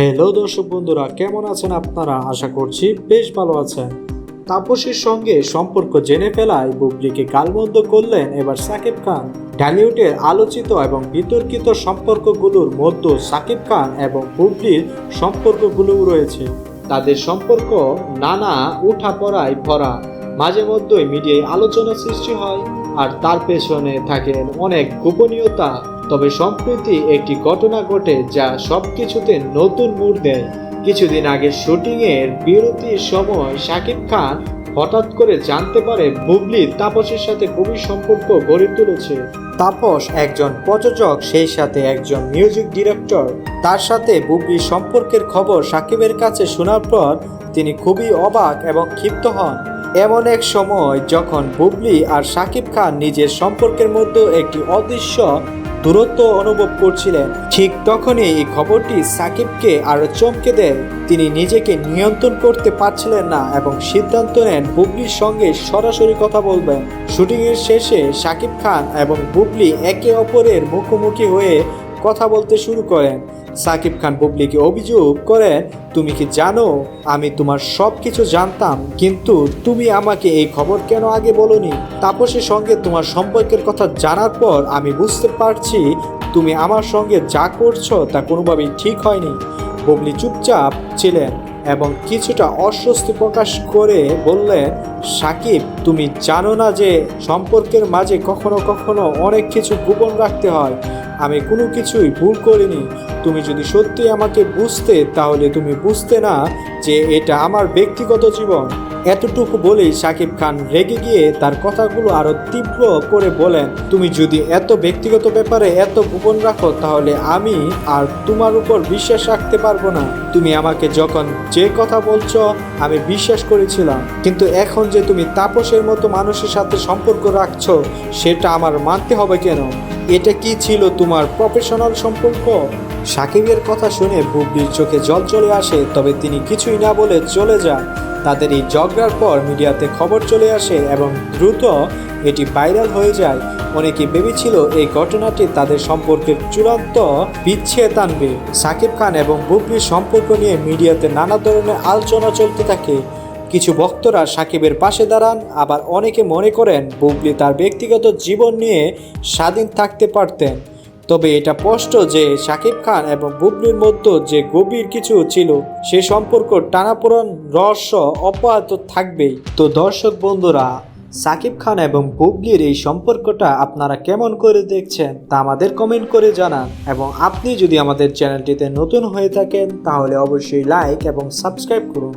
Hello দর্শক বন্ধুরা, কেমন আছেন আপনারা? আশা করছি বেশ ভালো আছেন। তাপসীর সঙ্গে সম্পর্ক জেনে ফেলায় বুবলিকে গালমন্দ করলেন এবার সাকিব খান। ঢালিউডের আলোচিত এবং বিতর্কিত সম্পর্কগুলোর মধ্যে সাকিব খান এবং বুবলির সম্পর্কগুলোও রয়েছে। তাদের সম্পর্ক নানা উঠাপড়ায় ভরা। মাঝে মধ্যেই মিডিয়ায় আলোচনা সৃষ্টি হয়, আর তার পেছনে থাকেন অনেক গোপনীয়তা। তবে সম্প্রতি একটি ঘটনা ঘটে যা সবকিছুতে নতুন মোড় দেয় কিছুদিন আগে শুটিংয়ের বিরতির সময় শাকিব খান হঠাৎ করে জানতে পারে বুবলি তাপসের সাথে গভীর সম্পর্ক গড়ে তুলেছে। তাপস একজন প্রযোজক, সেই সাথে একজন মিউজিক ডিরেক্টর তার সাথে বুবলির সম্পর্কের খবর সাকিবের কাছে শোনার পর তিনি খুবই অবাক এবং ক্ষিপ্ত হন। এমন এক সময় যখন বুবলি আর সাকিব খান নিজের সম্পর্কের মধ্যে একটি অদৃশ্য দূরত্ব অনুভব করছিলেন। ঠিক তখনই এই খবরটি সাকিবকে আরও চমকে দেয়। তিনি নিজেকে নিয়ন্ত্রণ করতে পারছিলেন না এবং সিদ্ধান্ত নেন বুবলির সঙ্গে সরাসরি কথা বলবেন। শুটিংয়ের শেষে সাকিব খান এবং বুবলি একে অপরের মুখোমুখি হয়ে কথা বলতে শুরু করেন। সাকিব খান বুবলিকে অভিযোগ করেন, তুমি কি জানো? আমি তোমার সব কিছু জানতাম, কিন্তু তুমি আমাকে এই খবর কেন আগে বলনি? তাপসের সঙ্গে তোমার সম্পর্কের কথা জানার পর আমি বুঝতে পারছি তুমি আমার সঙ্গে যা করছ তা কোনোভাবেই ঠিক হয়নি। বুবলি চুপচাপ ছিলেন এবং কিছুটা অস্বস্তি প্রকাশ করে বললেন সাকিব, তুমি জানো না যে সম্পর্কের মাঝে কখনো কখনো অনেক কিছু গোপন রাখতে হয়। আমি কোনো কিছুই ভুল করিনি। তুমি যদি সত্যি আমাকে বুঝতে, তাহলে তুমি বুঝতে না যে এটা আমার ব্যক্তিগত জীবন। এতটুকু বলেই সাকিব খান রেগে গিয়ে তার কথাগুলো আরও তীব্র করে বলেন, তুমি যদি এত ব্যক্তিগত ব্যাপারে এত গোপন রাখো, তাহলে আমি আর তোমার উপর বিশ্বাস রাখতে পারব না। তুমি আমাকে যখন যে কথা বলছো, আমি বিশ্বাস করেছিলাম। কিন্তু এখন যে তুমি তাপসের মতো মানুষের সাথে সম্পর্ক রাখছো, সেটা আমার মানতে হবে কেন? এটা কি ছিল তোমার প্রফেশনাল সম্পর্ক? সাকিবের কথা শুনে বুবলির চোখে জল চলে আসে, তবে তিনি কিছুই না বলে চলে যান। তাদের এই ঝগড়ার পর মিডিয়াতে খবর চলে আসে এবং দ্রুত এটি ভাইরাল হয়ে যায়। অনেকে ভেবেছিল এই ঘটনাটি তাদের সম্পর্কের চূড়ান্ত বিচ্ছেদ আনবে। সাকিব খান এবং বুবলির সম্পর্ক নিয়ে মিডিয়াতে নানা ধরনের আলোচনা চলতে থাকে। কিছু ভক্তরা সাকিবের পাশে দাঁড়ান, আবার অনেকে মনে করেন বুবলি তার ব্যক্তিগত জীবন নিয়ে স্বাধীন থাকতে পারতেন। তবে এটা স্পষ্ট যে সাকিব খান এবং বুবলির মধ্যে যে গভীর কিছু ছিল, সে সম্পর্ক টানাপোড়ন, রহস্য অব্যাহত থাকবেই। তো দর্শক বন্ধুরা, সাকিব খান এবং বুবলির এই সম্পর্কটা আপনারা কেমন করে দেখছেন তা আমাদের কমেন্ট করে জানান। এবং আপনি যদি আমাদের চ্যানেলটিতে নতুন হয়ে থাকেন, তাহলে অবশ্যই লাইক এবং সাবস্ক্রাইব করুন।